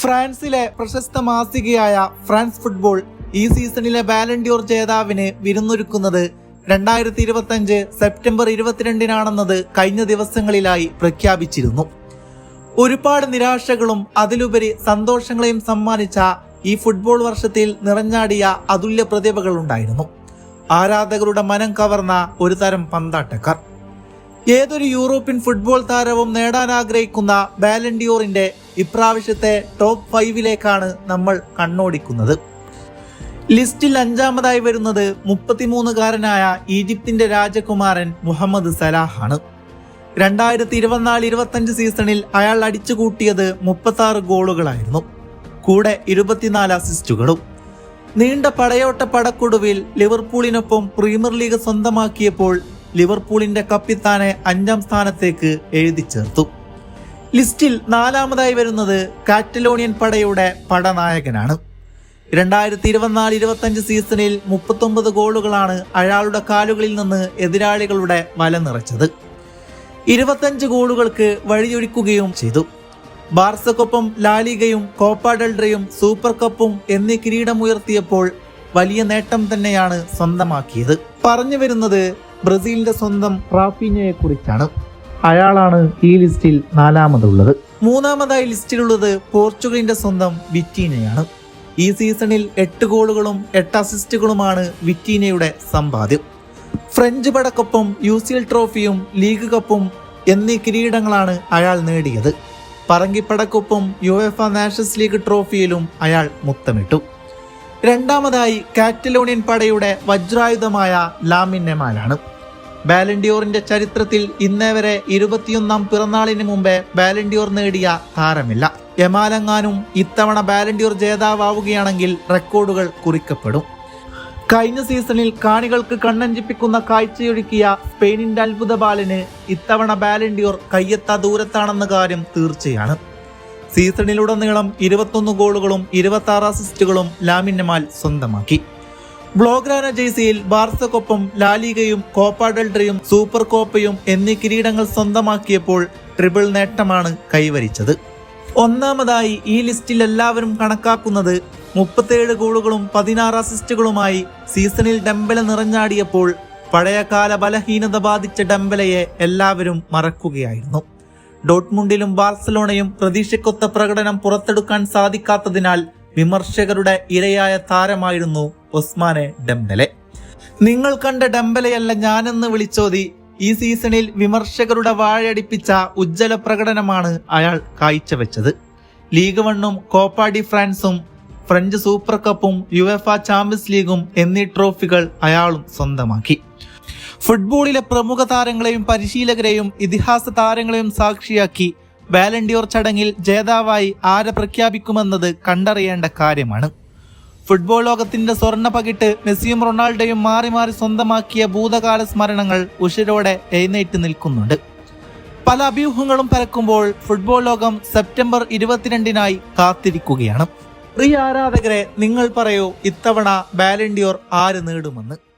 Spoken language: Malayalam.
ഫ്രാൻസിലെ പ്രശസ്ത മാസികയായ ഫ്രാൻസ് ഫുട്ബോൾ ഈ സീസണിലെ ബാലൻഡിയോർ ജേതാവിന് വിരുന്നൊരുക്കുന്നത് രണ്ടായിരത്തി ഇരുപത്തഞ്ച് സെപ്റ്റംബർ ഇരുപത്തിരണ്ടിനാണെന്നത് കഴിഞ്ഞ ദിവസങ്ങളിലായി പ്രഖ്യാപിച്ചിരുന്നു. ഒരുപാട് നിരാശകളും അതിലുപരി സന്തോഷങ്ങളെയും സമ്മാനിച്ച ഈ ഫുട്ബോൾ വർഷത്തിൽ നിറഞ്ഞാടിയ അതുല്യ പ്രതിഭകളുണ്ടായിരുന്നു. ആരാധകരുടെ മനം കവർന്ന ഒരു തരം പന്താട്ടക്കാർ. ഏതൊരു യൂറോപ്യൻ ഫുട്ബോൾ താരവും നേടാൻ ആഗ്രഹിക്കുന്ന ബാലൻഡിയോറിന്റെ ഇപ്രാവശ്യത്തെ ടോപ്പ് ഫൈവിലേക്കാണ് നമ്മൾ കണ്ണോടിക്കുന്നത്. ലിസ്റ്റിൽ അഞ്ചാമതായി വരുന്നത് മുപ്പത്തിമൂന്നുകാരനായ ഈജിപ്തിന്റെ രാജകുമാരൻ മുഹമ്മദ് സലാഹാണ്. രണ്ടായിരത്തി ഇരുപത്തിനാല് ഇരുപത്തഞ്ച് സീസണിൽ അയാൾ അടിച്ചുകൂട്ടിയത് മുപ്പത്തി ആറ് ഗോളുകളായിരുന്നു. കൂടെ ഇരുപത്തിനാല് അസിസ്റ്റുകളും നീണ്ട പടയോട്ട പടക്കൊടുവിൽ ലിവർപൂളിനൊപ്പം പ്രീമിയർ ലീഗ് സ്വന്തമാക്കിയപ്പോൾ ലിവർപൂളിന്റെ കപ്പിത്താനെ അഞ്ചാം സ്ഥാനത്തേക്ക് എഴുതി ചേർത്തു. ലിസ്റ്റിൽ നാലാമതായി വരുന്നത് കാറ്റലോണിയൻ പടയുടെ പടനായകനാണ്. രണ്ടായിരത്തി ഇരുപത്തിനാല് ഇരുപത്തഞ്ച് സീസണിൽ മുപ്പത്തൊമ്പത് ഗോളുകളാണ് അയാളുടെ കാലുകളിൽ നിന്ന് എതിരാളികളുടെ വല നിറച്ചത്. ഇരുപത്തഞ്ച് ഗോളുകൾക്ക് വഴിയൊരുക്കുകയും ചെയ്തു. ബാർസക്കൊപ്പം ലാലിഗയും കോപ്പ ഡെൽഡയും സൂപ്പർ കപ്പും എന്നീ കിരീടമുയർത്തിയപ്പോൾ വലിയ നേട്ടം തന്നെയാണ് സ്വന്തമാക്കിയത്. പറഞ്ഞു വരുന്നത് ബ്രസീലിന്റെ സ്വന്തം റാഫീനയെ കുറിച്ചാണ് അയാളാണ് ഈ ലിസ്റ്റിൽ നാലാമതുള്ളത്. മൂന്നാമതായി ലിസ്റ്റിലുള്ളത് പോർച്ചുഗലിന്റെ സ്വന്തം വിറ്റീനയാണ്. ഈ സീസണിൽ എട്ട് ഗോളുകളും എട്ട് അസിസ്റ്റുകളുമാണ് വിറ്റീനയുടെ സമ്പാദ്യം. ഫ്രഞ്ച് പടക്കൊപ്പം യു സി എൽ ട്രോഫിയും ലീഗ് കപ്പും എന്നീ കിരീടങ്ങളാണ് അയാൾ നേടിയത്. പറങ്കിപ്പടക്കൊപ്പം യു എഫ് നാഷൻസ് ലീഗ് ട്രോഫിയിലും അയാൾ മുത്തമിട്ടു. രണ്ടാമതായി കാറ്റലോണിയൻ പടയുടെ വജ്രായുധമായ ലാമിൻ നെമാലാണ്. ബാലൻഡിയോറിന്റെ ചരിത്രത്തിൽ ഇന്നേ വരെ ഇരുപത്തിയൊന്നാം പിറന്നാളിന് മുമ്പേ ബാലൻഡിയോർ നേടിയ താരമില്ല. യമാലങ്ങാനും ഇത്തവണ ബാലൻഡിയോർ ജേതാവുകയാണെങ്കിൽ റെക്കോർഡുകൾ കുറിക്കപ്പെടും. കഴിഞ്ഞ സീസണിൽ കാണികൾക്ക് കണ്ണഞ്ചിപ്പിക്കുന്ന കാഴ്ചയൊരുക്കിയ സ്പെയിനിന്റെ അത്ഭുത ബാലന് ഇത്തവണ ബാലൻഡിയോർ കയ്യെത്താ ദൂരത്താണെന്ന കാര്യം തീർച്ചയാണ്. സീസണിലുടനീളം ഇരുപത്തൊന്ന് ഗോളുകളും ഇരുപത്തി അസിസ്റ്റുകളും ലാമിന്നമാൽ സ്വന്തമാക്കി. ബ്ലോഗ്രാന ജേഴ്സിയിൽ ബാർസക്കൊപ്പം ലാലിഗയും കോപ്പ ഡെൽഡയും സൂപ്പർ കോപ്പയും എന്നീ കിരീടങ്ങൾ സ്വന്തമാക്കിയപ്പോൾ ട്രിപ്പിൾ നേട്ടമാണ് കൈവരിച്ചത്. ഒന്നാമതായി ഈ ലിസ്റ്റിൽ എല്ലാവരും കണക്കാക്കുന്നത് മുപ്പത്തേഴ് ഗോളുകളും പതിനാറ് അസിസ്റ്റുകളുമായി സീസണിൽ ഡെമ്പല നിറഞ്ഞാടിയപ്പോൾ പഴയകാല ബലഹീനത ബാധിച്ച ഡംബലയെ എല്ലാവരും മറക്കുകയായിരുന്നു. ഡോട്ട്മുണ്ടിലും ബാഴ്സലോണയും പ്രതീക്ഷക്കൊത്ത പ്രകടനം പുറത്തെടുക്കാൻ സാധിക്കാത്തതിനാൽ വിമർശകരുടെ ഇരയായ താരമായിരുന്നു ഒസ്മാനെ ഡെംബലെ. നിങ്ങൾ കണ്ട ഡെംബലയല്ല ഞാനെന്ന് വിളിച്ചോതി. ഈ സീസണിൽ വിമർശകരുടെ വാഴയടിപ്പിച്ച ഉജ്ജ്വല പ്രകടനമാണ് അയാൾ കാഴ്ചവെച്ചത്. ലീഗ് വണ്ണും കോപ്പ ഡി ഫ്രാൻസും ഫ്രഞ്ച് സൂപ്പർ കപ്പും യു എഫ് ചാമ്പ്യൻസ് ലീഗും എന്നീ ട്രോഫികൾ അയാളും സ്വന്തമാക്കി. ഫുട്ബോളിലെ പ്രമുഖ താരങ്ങളെയും പരിശീലകരെയും ഇതിഹാസ താരങ്ങളെയും സാക്ഷിയാക്കി വാലണ്ടിയോർ ചടങ്ങിൽ ജേതാവായി ആരെ പ്രഖ്യാപിക്കുമെന്നത് കണ്ടറിയേണ്ട കാര്യമാണ്. ഫുട്ബോൾ ലോകത്തിന്റെ സ്വർണ പകിട്ട് മെസ്സിയും റൊണാൾഡോയും മാറി മാറി സ്വന്തമാക്കിയ ഭൂതകാല സ്മരണകൾ ഉഷിരോടെ എഴുന്നേറ്റ് നിൽക്കുന്നുണ്ട്. പല അഭ്യൂഹങ്ങളും പരക്കുമ്പോൾ ഫുട്ബോൾ ലോകം സെപ്റ്റംബർ ഇരുപത്തിരണ്ടിനായി കാത്തിരിക്കുകയാണ്. പ്രിയ ആരാധകരെ നിങ്ങൾ പറയൂ ഇത്തവണ ബാലൻഡിയോർ ആര് നേടുമെന്ന്.